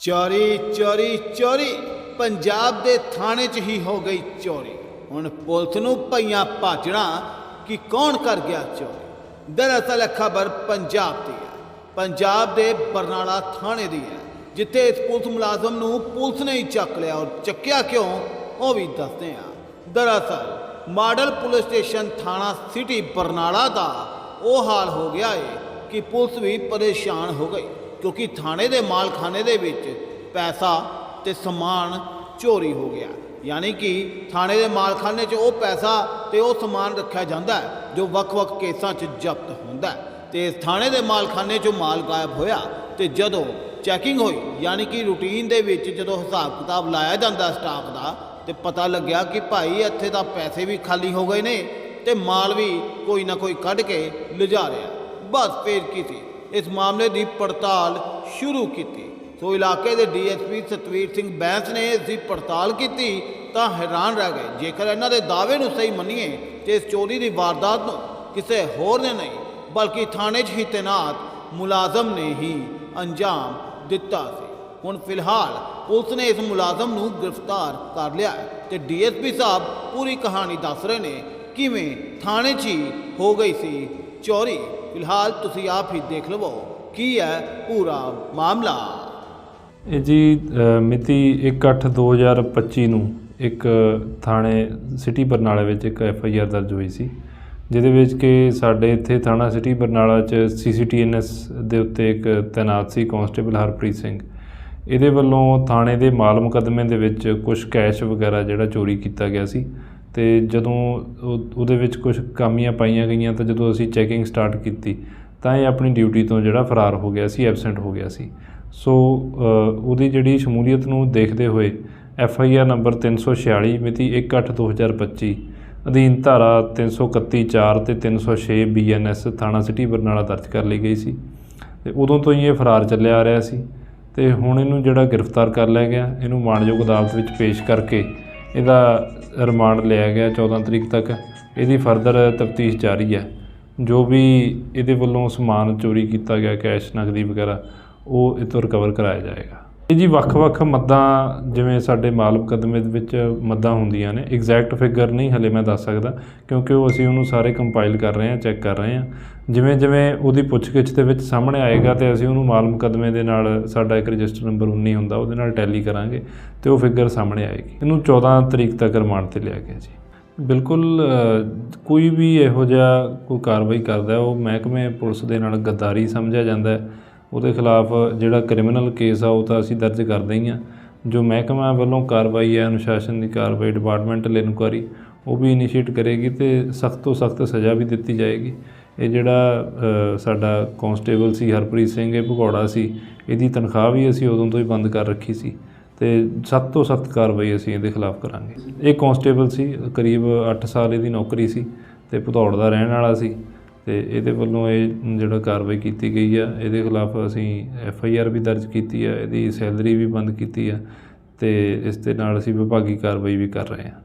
ਚੋਰੀ ਚੋਰੀ ਚੋਰੀ। ਪੰਜਾਬ ਦੇ ਥਾਣੇ 'ਚ ਹੀ ਹੋ ਗਈ ਚੋਰੀ। ਹੁਣ ਪੁਲਿਸ ਨੂੰ ਪਈਆਂ ਭਾਜਣਾ ਕਿ ਕੌਣ ਕਰ ਗਿਆ ਚੋਰੀ? ਦਰਅਸਲ ਇਹ ਖਬਰ ਪੰਜਾਬ ਦੀ ਹੈ। ਪੰਜਾਬ ਦੇ ਬਰਨਾਲਾ ਥਾਣੇ ਦੀ ਹੈ, ਜਿੱਥੇ ਇਸ ਪੁਲਿਸ ਮੁਲਾਜ਼ਮ ਨੂੰ ਪੁਲਿਸ ਨੇ ਹੀ ਚੱਕ ਲਿਆ ਔਰ ਚੱਕਿਆ ਕਿਉਂ, ਉਹ ਵੀ ਦੱਸਦੇ ਹਾਂ। ਦਰਅਸਲ ਮਾਡਲ ਪੁਲਿਸ ਸਟੇਸ਼ਨ ਥਾਣਾ ਸਿਟੀ ਬਰਨਾਲਾ ਦਾ ਉਹ ਹਾਲ ਹੋ ਗਿਆ ਏ ਕਿ ਪੁਲਿਸ ਵੀ ਪਰੇਸ਼ਾਨ ਹੋ ਗਈ। ਕਿਉਂਕਿ ਥਾਣੇ ਦੇ ਮਾਲਖਾਨੇ ਦੇ ਵਿੱਚ ਪੈਸਾ ਤੇ ਸਮਾਨ ਚੋਰੀ ਹੋ ਗਿਆ। ਯਾਨੀ ਕਿ ਥਾਣੇ ਦੇ ਮਾਲਖਾਨੇ 'ਚ ਉਹ ਪੈਸਾ ਤੇ ਉਹ ਸਮਾਨ ਰੱਖਿਆ ਜਾਂਦਾ ਜੋ ਵੱਖ-ਵੱਖ ਕੇਸਾਂ 'ਚ ਜ਼ਬਤ ਹੁੰਦਾ ਹੈ। ਤੇ ਥਾਣੇ ਦੇ ਮਾਲਖਾਨੇ 'ਚੋਂ ਮਾਲ ਗਾਇਬ ਹੋਇਆ ਤੇ ਜਦੋਂ ਚੈਕਿੰਗ ਹੋਈ, ਯਾਨੀ ਕਿ ਰੂਟੀਨ ਦੇ ਵਿੱਚ ਜਦੋਂ ਹਿਸਾਬ ਕਿਤਾਬ ਲਾਇਆ ਜਾਂਦਾ ਸਟਾਫ ਦਾ, ਤੇ ਪਤਾ ਲੱਗਿਆ ਕਿ ਭਾਈ ਇੱਥੇ ਤਾਂ ਪੈਸੇ ਵੀ ਖਾਲੀ ਹੋ ਗਏ ਨੇ ਤੇ ਮਾਲ ਵੀ ਕੋਈ ਨਾ ਕੋਈ ਕੱਢ ਕੇ ਲਿਜਾ ਰਿਹਾ। ਬਸ ਫੇਰ ਕੀ ਸੀ? ਇਸ ਮਾਮਲੇ ਦੀ ਪੜਤਾਲ ਸ਼ੁਰੂ ਕੀਤੀ। ਸੋ ਇਲਾਕੇ ਦੇ ਡੀਐਸਪੀ ਸਤਵੀਰ ਸਿੰਘ ਬੈਂਸ ਨੇ ਇਸ ਦੀ ਪੜਤਾਲ ਕੀਤੀ ਤਾਂ ਹੈਰਾਨ ਰਹਿ ਗਏ। ਜੇਕਰ ਇਹਨਾਂ ਦੇ ਦਾਅਵੇ ਨੂੰ ਸਹੀ ਮੰਨੀਏ ਤੇ ਇਸ ਚੋਰੀ ਦੀ ਵਾਰਦਾਤ ਨੂੰ ਕਿਸੇ ਹੋਰ ਨੇ ਨਹੀਂ, ਬਲਕਿ ਥਾਣੇ 'ਚ ਹੀ ਤੈਨਾਤ ਮੁਲਾਜ਼ਮ ਨੇ ਹੀ ਅੰਜਾਮ ਦਿੱਤਾ ਸੀ। ਹੁਣ ਫਿਲਹਾਲ ਪੁਲਿਸ ਨੇ ਇਸ ਮੁਲਾਜ਼ਮ ਨੂੰ ਗ੍ਰਿਫਤਾਰ ਕਰ ਲਿਆ ਹੈ ਤੇ ਡੀਐਸਪੀ ਸਾਹਿਬ ਪੂਰੀ ਕਹਾਣੀ ਦੱਸ ਰਹੇ ਨੇ ਕਿਵੇਂ ਥਾਣੇ 'ਚ ਹੀ ਹੋ ਗਈ ਸੀ ਚੋਰੀ। ਫਿਲਹਾਲ ਤੁਸੀਂ ਆਪ ਹੀ ਦੇਖ ਲਵੋ ਕੀ ਹੈ ਪੂਰਾ ਮਾਮਲਾ। ਇਹ ਜੀ ਅ, ਮਿਤੀ 1/8/2025 ਨੂੰ ਇੱਕ ਥਾਣੇ ਸਿਟੀ ਬਰਨਾਲਾ ਵਿੱਚ ਇੱਕ ਐਫ ਆਈ ਆਰ ਦਰਜ ਹੋਈ ਸੀ ਜਿਹਦੇ ਵਿੱਚ ਕਿ ਸਾਡੇ ਇੱਥੇ ਥਾਣਾ ਸਿਟੀ ਬਰਨਾਲਾ 'ਚ ਸੀਸੀਟੀਐਨਐਸ ਦੇ ਉੱਤੇ ਇੱਕ ਤੈਨਾਤ ਸੀ ਕਾਂਸਟੇਬਲ ਹਰਪ੍ਰੀਤ ਸਿੰਘ। ਇਹਦੇ ਵੱਲੋਂ ਥਾਣੇ ਦੇ ਮਾਲ ਮੁਕੱਦਮੇ ਦੇ ਵਿੱਚ ਕੁਝ ਕੈਸ਼ ਵਗੈਰਾ ਜਿਹੜਾ ਚੋਰੀ ਕੀਤਾ ਗਿਆ ਸੀ ਤੇ ਜਦੋਂ ਉਹਦੇ ਵਿੱਚ ਕੁਝ ਕਾਮੀਆਂ ਪਾਈਆਂ ਗਈਆਂ ਤਾਂ ਜਦੋਂ ਅਸੀਂ ਚੈਕਿੰਗ ਸਟਾਰਟ ਕੀਤੀ ਤਾਂ ਇਹ ਆਪਣੀ ਡਿਊਟੀ ਤੋਂ ਜਿਹੜਾ ਫਰਾਰ ਹੋ ਗਿਆ ਸੀ ਐਬਸੈਂਟ ਹੋ ਗਿਆ ਸੀ। ਸੋ ਉਹਦੀ ਜਿਹੜੀ ਸ਼ਮੂਲੀਅਤ ਨੂੰ ਦੇਖਦੇ ਹੋਏ ਐਫ ਆਈ ਆਰ ਨੰਬਰ 346 ਮਿਤੀ 1/8/2025 ਅਧੀਨ ਧਾਰਾ 331 4 ਤੇ 306 ਬੀ ਐਨ ਐਸ ਥਾਣਾ ਸਿਟੀ ਬਰਨਾਲਾ ਦਰਜ ਕਰ ਲਈ ਗਈ ਸੀ। ਤੇ ਉਦੋਂ ਤੋਂ ਹੀ ਇਹ ਫਰਾਰ ਚੱਲਿਆ ਆ ਰਿਹਾ ਸੀ। ਤੇ ਹੁਣ ਇਹਨੂੰ ਜਿਹੜਾ ਗ੍ਰਿਫਤਾਰ ਕਰ ਲਿਆ ਗਿਆ, ਇਹਨੂੰ ਮਾਣਯੋਗ ਅਦਾਲਤ ਵਿੱਚ ਪੇਸ਼ ਕਰਕੇ ਇਹਦਾ ਰਿਮਾਂਡ ਲਿਆ ਗਿਆ 14 ਤਰੀਕ ਤੱਕ। ਇਹਦੀ ਫਰਦਰ ਤਫਤੀਸ਼ ਜਾਰੀ ਹੈ। ਜੋ ਵੀ ਇਹਦੇ ਵੱਲੋਂ ਸਮਾਨ ਚੋਰੀ ਕੀਤਾ ਗਿਆ, ਕੈਸ਼ ਨਗਦੀ ਵਗੈਰਾ, ਉਹ ਇਹ ਤੋਂ ਰਿਕਵਰ ਕਰਾਇਆ ਜਾਏਗਾ। ਜੀ ਵੱਖ-ਵੱਖ ਮੱਦਾਂ, ਜਿਵੇਂ ਸਾਡੇ ਮਾਲ ਮੁਕੱਦਮੇ ਦੇ ਵਿੱਚ ਮੱਦਾਂ ਹੁੰਦੀਆਂ ਨੇ। ਐਗਜ਼ੈਕਟ ਫਿਗਰ ਨਹੀਂ, ਹਲੇ ਮੈਂ ਦੱਸ ਸਕਦਾ, ਕਿਉਂਕਿ ਉਹ ਅਸੀਂ ਉਹਨੂੰ ਸਾਰੇ ਕੰਪਾਈਲ ਕਰ ਰਹੇ ਹਾਂ ਚੈੱਕ ਕਰ ਰਹੇ ਹਾਂ। ਜਿਵੇਂ ਜਿਵੇਂ ਉਹਦੀ ਪੁੱਛਗਿੱਛ ਦੇ ਵਿੱਚ ਸਾਹਮਣੇ ਆਏਗਾ ਤੇ ਅਸੀਂ ਉਹਨੂੰ ਮਾਲ ਮੁਕੱਦਮੇ ਦੇ ਨਾਲ ਸਾਡਾ ਇੱਕ ਰਜਿਸਟਰ ਨੰਬਰ 19 ਹੁੰਦਾ, ਉਹਦੇ ਨਾਲ ਟੈਲੀ ਕਰਾਂਗੇ ਤੇ ਉਹ ਫਿਗਰ ਸਾਹਮਣੇ ਆਏਗੀ। ਇਹਨੂੰ 14 ਤਰੀਕ ਤੱਕ ਰਿਮਾਂਡ ਤੇ ਲਿਆ ਗਿਆ ਜੀ। ਬਿਲਕੁਲ ਕੋਈ ਵੀ ਇਹੋ ਜਿਹਾ ਕੋਈ ਕਾਰਵਾਈ ਕਰਦਾ, ਉਹ ਮਹਿਕਮੇ ਪੁਲਿਸ ਦੇ ਨਾਲ ਗੱਦਾਰੀ ਸਮਝਿਆ ਜਾਂਦਾ ਹੈ। ਉਹਦੇ ਖਿਲਾਫ ਜਿਹੜਾ ਕ੍ਰਿਮੀਨਲ ਕੇਸ ਆ, ਉਹ ਤਾਂ ਅਸੀਂ ਦਰਜ ਕਰਦੇ ਹੀ ਆ। ਜੋ ਮਹਿਕਮਾ ਵੱਲੋਂ ਕਾਰਵਾਈ ਹੈ, ਅਨੁਸ਼ਾਸਨ ਦੀ ਕਾਰਵਾਈ ਡਿਪਾਰਟਮੈਂਟਲ ਇਨਕੁਆਰੀ ਉਹ ਵੀ ਇਨੀਸ਼ੀਏਟ ਕਰੇਗੀ ਤੇ ਸਖਤ ਤੋਂ ਸਖਤ ਸਜ਼ਾ ਵੀ ਦਿੱਤੀ ਜਾਏਗੀ। ਇਹ ਜਿਹੜਾ ਸਾਡਾ ਕਾਂਸਟੇਬਲ ਸੀ, ਹਰਪ੍ਰੀਤ ਸਿੰਘ, ਇਹ ਭਗੌੜਾ ਸੀ, ਇਹਦੀ ਤਨਖਾਹ ਵੀ ਅਸੀਂ ਉਦੋਂ ਤੋਂ ਹੀ ਬੰਦ ਕਰ ਰੱਖੀ ਸੀ ਤੇ ਸਖਤ ਤੋਂ ਸਖਤ ਕਾਰਵਾਈ ਅਸੀਂ ਇਹਦੇ ਖਿਲਾਫ ਕਰਾਂਗੇ। ਇਹ ਕਾਂਸਟੇਬਲ ਸੀ, ਕਰੀਬ 8 ਸਾਲ ਇਹਦੀ ਨੌਕਰੀ ਸੀ ਤੇ ਭਦੌੜ ਦਾ ਰਹਿਣ ਵਾਲਾ ਸੀ। ਅਤੇ ਇਹਦੇ ਵੱਲੋਂ ਇਹ ਜਿਹੜਾ ਕਾਰਵਾਈ ਕੀਤੀ ਗਈ ਆ, ਇਹਦੇ ਖਿਲਾਫ ਅਸੀਂ ਐੱਫ ਆਈ ਆਰ ਵੀ ਦਰਜ ਕੀਤੀ ਆ, ਇਹਦੀ ਸੈਲਰੀ ਵੀ ਬੰਦ ਕੀਤੀ ਆ ਅਤੇ ਇਸ ਦੇ ਨਾਲ ਅਸੀਂ ਵਿਭਾਗੀ ਕਾਰਵਾਈ ਵੀ ਕਰ ਰਹੇ ਹਾਂ।